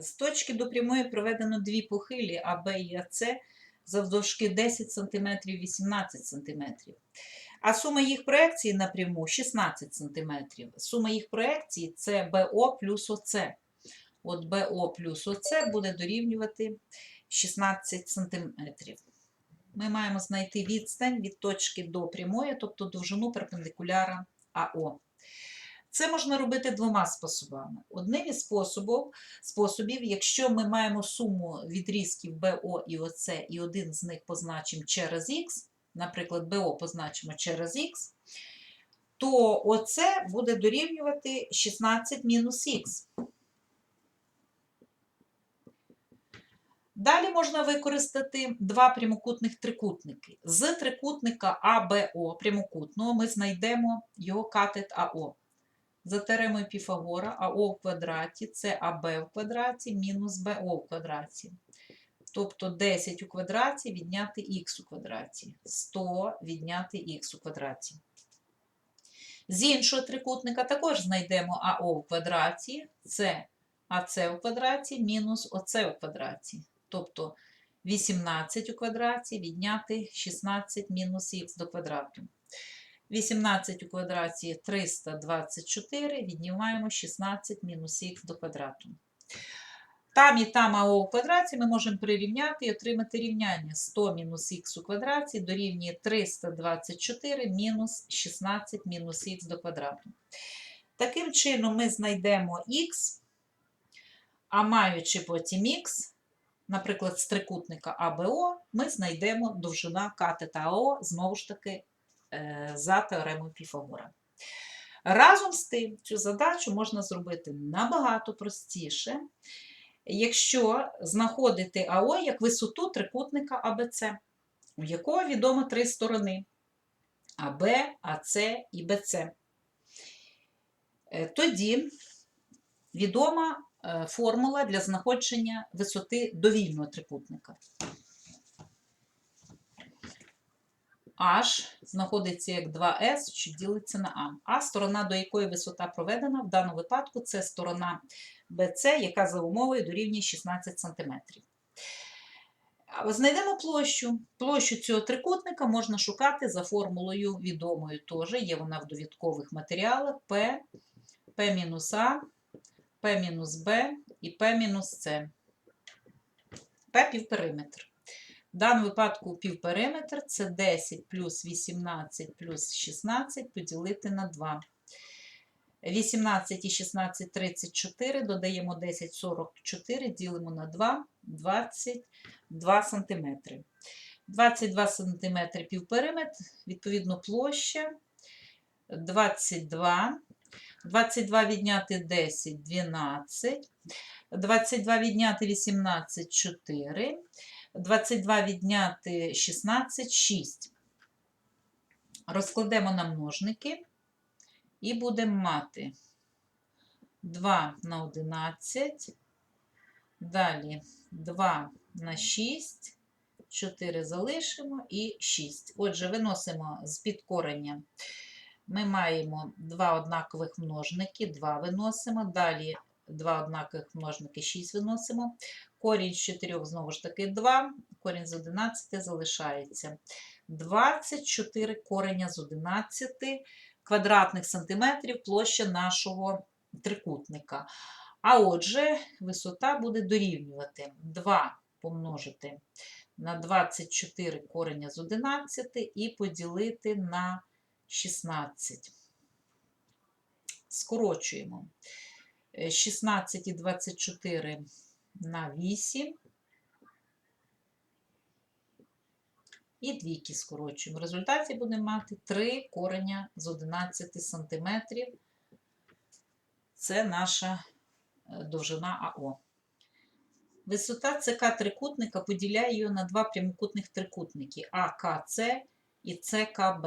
З точки до прямої проведено дві похилі АБ і АЦ завдовжки 10 см 18 см. А сума їх проекцій напряму 16 см. Сума їх проекцій це БО плюс ОЦ. От БО плюс ОЦ буде дорівнювати 16 см. Ми маємо знайти відстань від точки до прямої, тобто довжину перпендикуляра АО. Це можна робити двома способами. Одним із способів, способів, якщо ми маємо суму відрізків БО і ОЦ, і один з них позначимо через Х, наприклад, БО позначимо через Х, то ОЦ буде дорівнювати 16 мінус Х. Далі можна використати два прямокутних трикутники. З трикутника АБО прямокутного ми знайдемо його катет АО. За теоремою Піфагора АО в квадраті це АБ в квадраті мінус БО в квадраті. Тобто 10 у квадраті відняти х у квадраті. 100 відняти х у квадраті. З іншого трикутника також знайдемо АО в квадраті, це АЦ у квадраті мінус ОЦ у квадраті. Тобто 18 у квадраті відняти 16 мінус х до квадрату. 18 у квадраті 324, віднімаємо 16 мінус х до квадрату. Там і там АО у квадраті ми можемо прирівняти і отримати рівняння 100 мінус х у квадраті дорівнює 324 мінус 16 мінус х до квадрату. Таким чином ми знайдемо х, а маючи потім х, наприклад, з трикутника АБО, ми знайдемо довжина катета АО, знову ж таки, за теоремою Піфагора. Разом з тим, цю задачу можна зробити набагато простіше, якщо знаходити АО як висоту трикутника АБЦ, у якого відомо три сторони АБ, АЦ і БЦ. Е, Тоді відома е, формула для знаходження висоти довільного трикутника. H знаходиться як 2S, що ділиться на А. А сторона, до якої висота проведена, в даному випадку це сторона BC, яка за умовою дорівнює 16 см. Знайдемо площу. Площу цього трикутника можна шукати за формулою відомою теж, є вона в довідкових матеріалах P, P-А, P-Б і P-С. P півпериметр. В даному випадку півпериметр це 10 плюс 18 плюс 16 поділити на 2. 18 і 16 – 34, додаємо 10 – 44, ділимо на 2 – 22 см. 22 см півпериметр, відповідно площа 22. 22 відняти 10 – 12. 22 відняти 18 – 4. 22 відняти 16 – 6. Розкладемо на множники і будемо мати 2 на 11, далі 2 на 6, 4 залишимо і 6. Отже, виносимо з підкорення. Ми маємо два однакових множники, 2 виносимо, далі два однакових множники, 6 виносимо. Корінь з 4 знову ж таки 2, корінь з 11 залишається. 24 кореня з 11 квадратних сантиметрів площа нашого трикутника. А отже, висота буде дорівнювати 2 помножити на 24 кореня з 11 і поділити на 16. Скорочуємо. 16 і 24 на 8. І двійки скорочуємо. В результаті будемо мати 3 кореня з 11 см. Це наша е, довжина АО. Висота ЦК трикутника поділяє її на два прямокутних трикутники АКЦ і ЦКБ.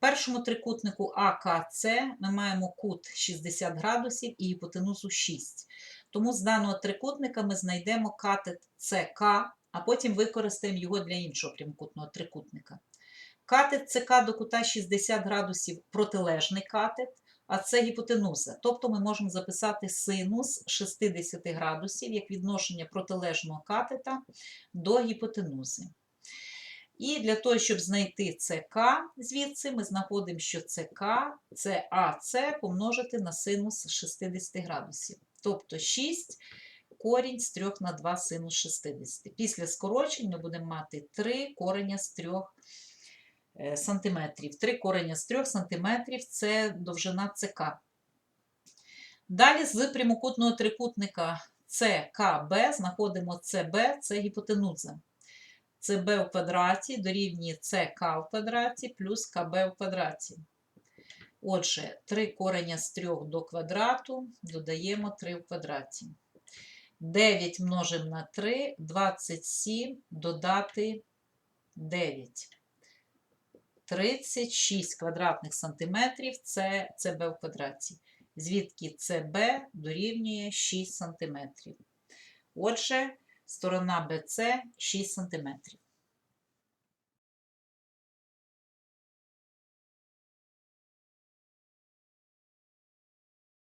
Першому трикутнику АКЦ ми маємо кут 60 градусів і гіпотенузу 6. Тому з даного трикутника ми знайдемо катет ЦК, а потім використаємо його для іншого прямокутного трикутника. Катет ЦК до кута 60 градусів протилежний катет, а це гіпотенуза. Тобто ми можемо записати синус 60 градусів як відношення протилежного катета до гіпотенузи. І для того, щоб знайти ЦК звідси, ми знаходимо, що ЦК це АЦ помножити на синус 60 градусів. Тобто 6 корінь з 3 на 2 синус 60. Після скорочень ми будемо мати 3 кореня з 3 е, сантиметрів. 3 кореня з 3 сантиметрів – це довжина ЦК. Далі з прямокутного трикутника ЦКБ знаходимо ЦБ, це гіпотенуза. ЦБ в квадраті дорівнює ЦК в квадраті плюс КБ в квадраті. Отже, 3 кореня з 3 до квадрату додаємо 3 в квадраті. 9 множимо на 3, 27 додати 9. 36 квадратних сантиметрів це ЦБ в квадраті. Звідки ЦБ дорівнює 6 сантиметрів. Отже, сторона БЦ 6 сантиметрів.